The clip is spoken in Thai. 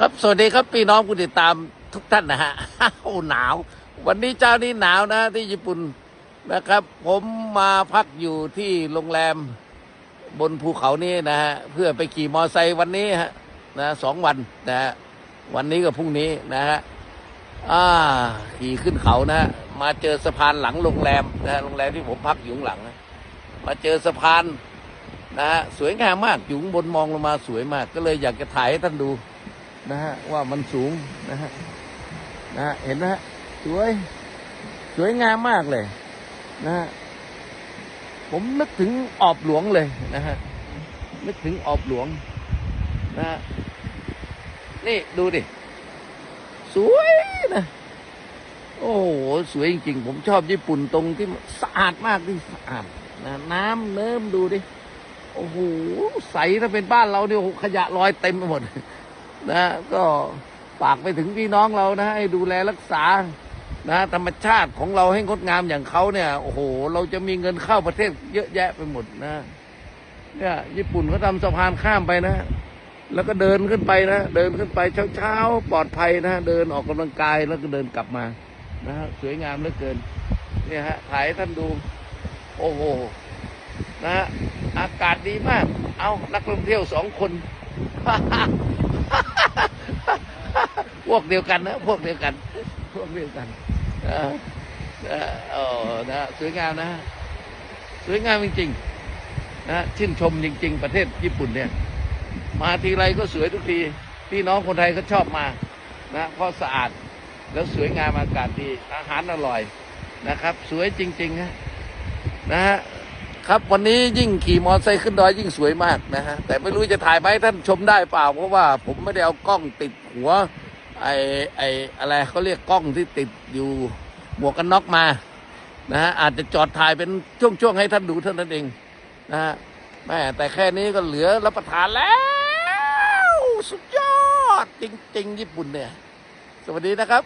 ครับสวัสดีครับพี่น้องผู้ติดตามทุกท่านนะฮะโอ้หนาว วันนี้เจ้านี้หนาวนะที่ญี่ปุ่นนะครับ ผมมาพักอยู่ที่โรงแรมบนภูเขานี้นะฮะเพื่อไปขี่มอไซค์วันนี้ฮะนะสองวันนะฮะวันนี้กับพรุ่งนี้นะฮะอ่าขี่ขึ้นเขานะฮะมาเจอสะพานหลังโรงแรมนะฮะโรงแรมที่ผมพักอยู่หลังนะมาเจอสะพานนะฮะสวยงามมากอยู่ข้างบนมองลงมาสวยมาก ก็เลยอยากจะถ่ายให้ท่านดู นะฮะว่ามันสูงนะฮะนะฮะเห็นนะฮะสวย สวยงามมากเลย นะฮะผมนึกถึงออบหลวงเลยนะฮะนึกถึงออบหลวง นะฮะนี่ดูดิ สวยนะโอ้โหสวยจริงๆผมชอบญี่ปุ่นตรงที่สะอาดมากที่สะอาดนะน้ำเนิ้มดูดิ โอ้โห ใสถ้าเป็นบ้านเราเนี่ยโอ้โหขยะลอยเต็มไปหมด นะก็ฝากไปถึงพี่น้องเรานะให้ดูแลรักษานะธรรมชาติของเราให้งดงามอย่างเขาเนี่ยโอ้โห เราจะมีเงินเข้าประเทศเยอะแยะไปหมดนะเนี่ยญี่ปุ่นเขาทำสะพานข้ามไปนะ แล้วก็เดินขึ้นไปนะ เดินขึ้นไปเช้าๆปลอดภัยนะ เดินออกกำลังกายแล้วก็เดินกลับมานะฮะสวยงามเหลือเกินเนี่ยฮะถ่ายให้ท่านดู โอ้โหนะฮะอากาศดีมาก เอานักท่องเที่ยวสองคน พวกเดียวกันนะพวกเดียวกัน พวกเดียวกันออเออเอนะสวยงามนะ สวยงามจริงๆนะชื่นชมจริง ๆ ประเทศญี่ปุ่นเนี่ย มาทีไรก็สวยทุกทีพี่น้องคนไทยก็ชอบมานะเพราะสะอาดแล้วสวยงามอากาศดีอาหารอร่อยนะครับ สวยจริงๆฮะนะฮะครับวันนี้ยิ่งขี่มอเตอร์ไซค์ขึ้นดอยยิ่งสวยมากนะฮะแต่ไม่รู้จะถ่ายไหมท่านชมได้เปล่า เพราะว่าผมไม่ได้เอากล้องติดหัว ไอ้ไอ้อะไรเขาเรียกกล้องที่ติดอยู่หมวกกันน็อกมานะฮะอาจจะจอดถ่ายเป็นช่วงๆให้ท่านดูเท่านั้นเองนะฮะแม่แต่แค่นี้ก็เหลือรับประทานแล้ว สุดยอด จริง ๆ ญี่ปุ่นเนี่ย สวัสดีนะครับ